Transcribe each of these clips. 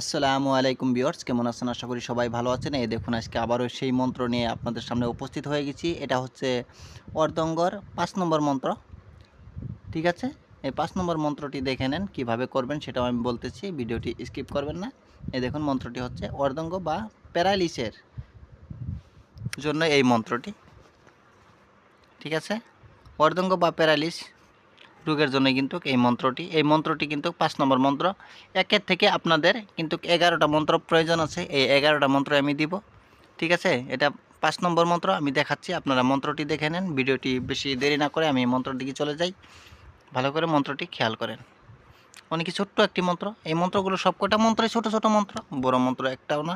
আসসালামু আলাইকুম বিয়ার্স কেমন আছেন? আশা করি সবাই ভালো আছেন। এই দেখুন, আজকে আবারও সেই মন্ত্র নিয়ে আপনাদের সামনে উপস্থিত হয়ে গেছি। এটা হচ্ছে অর্দঙ্গর পাঁচ নম্বর মন্ত্র। ঠিক আছে? এই পাঁচ নম্বর মন্ত্রটি দেখে নেন, কীভাবে করবেন সেটাও আমি বলতেছি। ভিডিওটি স্কিপ করবেন না। এই দেখুন, মন্ত্রটি হচ্ছে অর্দঙ্গ বা প্যারালিসের জন্য এই মন্ত্রটি। ঠিক আছে? অর্দঙ্গ বা প্যারালিস রোগের জন্য কিন্তু এই মন্ত্রটি। এই মন্ত্রটি কিন্তু পাঁচ নম্বর মন্ত্র। একের থেকে আপনাদের কিন্তু এগারোটা মন্ত্র প্রয়োজন আছে। এই এগারোটা মন্ত্র আমি দিব। ঠিক আছে? এটা পাঁচ নম্বর মন্ত্র। আমি দেখাচ্ছি, আপনারা মন্ত্রটি দেখে নেন। ভিডিওটি বেশি দেরি না করে আমি মন্ত্রের দিকে চলে যাই। ভালো করে মন্ত্রটি খেয়াল করেন। অনেক ছোট্ট একটি মন্ত্র। এই মন্ত্রগুলো সবকটা মন্ত্রই ছোট ছোট মন্ত্র। বড় মন্ত্র একটাও না,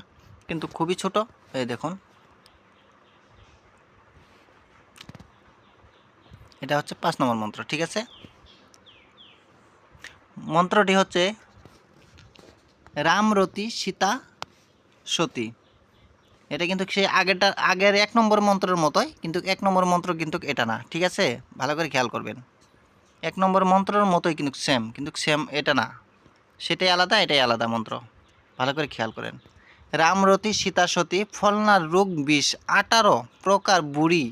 কিন্তু খুবই ছোট। এই দেখুন। এটা হচ্ছে পাঁচ নম্বর মন্ত্র। ঠিক আছে? মন্ত্রটি হচ্ছে রামরতি সীতা সতী। এটা কিন্তু সেই আগেরটা, আগের এক নম্বর মন্ত্রের মতোই, কিন্তু এক নম্বর মন্ত্র কিন্তু এটা না, ঠিক আছে? ভালো করে খেয়াল করবেন। এক নম্বর মন্ত্রের মতোই কিন্তু সেম কিন্তু সেম এটা না। সেটাই আলাদা, এটাই আলাদা মন্ত্র। ভালো করে খেয়াল করেন। রামরতি সীতা সতী ফলনার রোগ বিষ আঠারো প্রকার বুড়ি।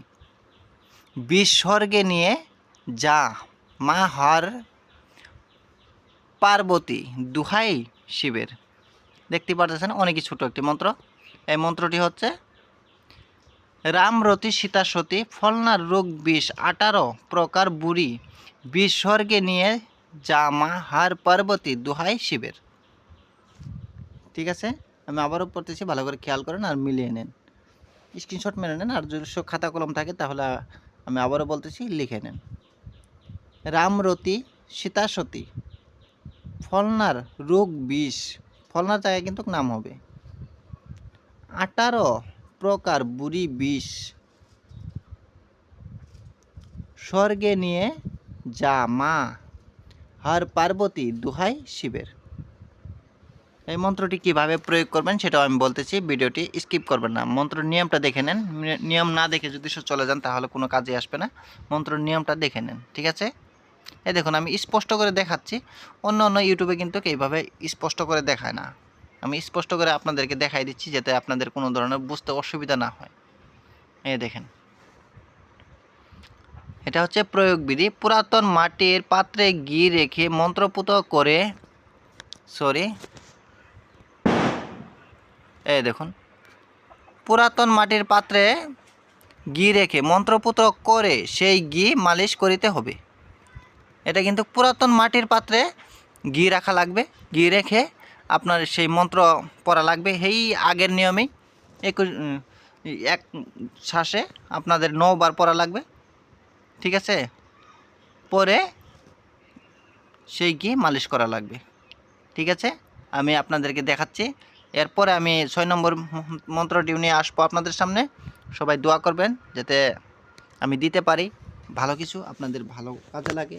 বিষ স্বর্গে নিয়ে যা, মা হর পার্বতী দুহাই শিবের। দেখতে পারতেছেন, অনেকই ছোট একটি মন্ত্র। এই মন্ত্রটি হচ্ছে রামরতি সীতা সতী ফলনার রোগ বিষ আঠারো প্রকার বুড়ি, বিষ স্বর্গে নিয়ে যা মা হার পার্বতী দুহাই শিবের। ঠিক আছে? আমি আবারও পড়তেছি, ভালো করে খেয়াল করেন আর মিলিয়ে নেন। স্ক্রিনশট মেরে নেন, আর যদি খাতা কলম থাকে তাহলে আমি আবারও বলতেছি, লিখে নেন। রামরতি সীতা সতী ফলনার রোগ বিষ। ফলনার জায়গায় কিন্তু নাম হবে। আঠারো প্রকার বুড়ি বিষ। স্বর্গে নিয়ে যা মা, হর পার্বতী দুহাই শিবের। এই মন্ত্রটি কীভাবে প্রয়োগ করবেন সেটাও আমি বলতেছি, ভিডিওটি স্কিপ করবেন না। মন্ত্র নিয়মটা দেখে নেন। নিয়ম না দেখে যদি চলে যান তাহলে কোনো কাজে আসবে না। মন্ত্র নিয়মটা দেখে নেন, ঠিক আছে? এই দেখুন, আমি স্পষ্ট করে দেখাচ্ছি। অন্য অন্য ইউটিউবে কিন্তু এইভাবে স্পষ্ট করে দেখায় না। আমি স্পষ্ট করে আপনাদেরকে দেখাই দিচ্ছি যাতে আপনাদের কোনো ধরনের বুঝতে অসুবিধা না হয়। এই দেখেন। এটা হচ্ছে প্রয়োগ বিধি। পুরাতন মাটির পাত্রে ঘি রেখে মন্ত্রপুত করে সরি এই দেখুন, পুরাতন মাটির পাত্রে ঘি রেখে মন্ত্রপুত করে সেই ঘি মালিশ করিতে হবে। এটা কিন্তু পুরাতন মাটির পাত্রে ঘি রাখা লাগবে। ঘি রেখে আপনার সেই মন্ত্র পড়া লাগবে। সেই আগের নিয়মেই একুশ এক শ্বাসে আপনাদের নবার পড়া লাগবে। ঠিক আছে? পরে সেই ঘি মালিশ করা লাগবে। ঠিক আছে? আমি আপনাদেরকে দেখাচ্ছি। এরপরে আমি ছয় নম্বর মন্ত্রটি নিয়ে আসব আপনাদের সামনে। সবাই দোয়া করবেন যাতে আমি দিতে পারি। ভালো কিছু আপনাদের ভালো কাজে লাগে।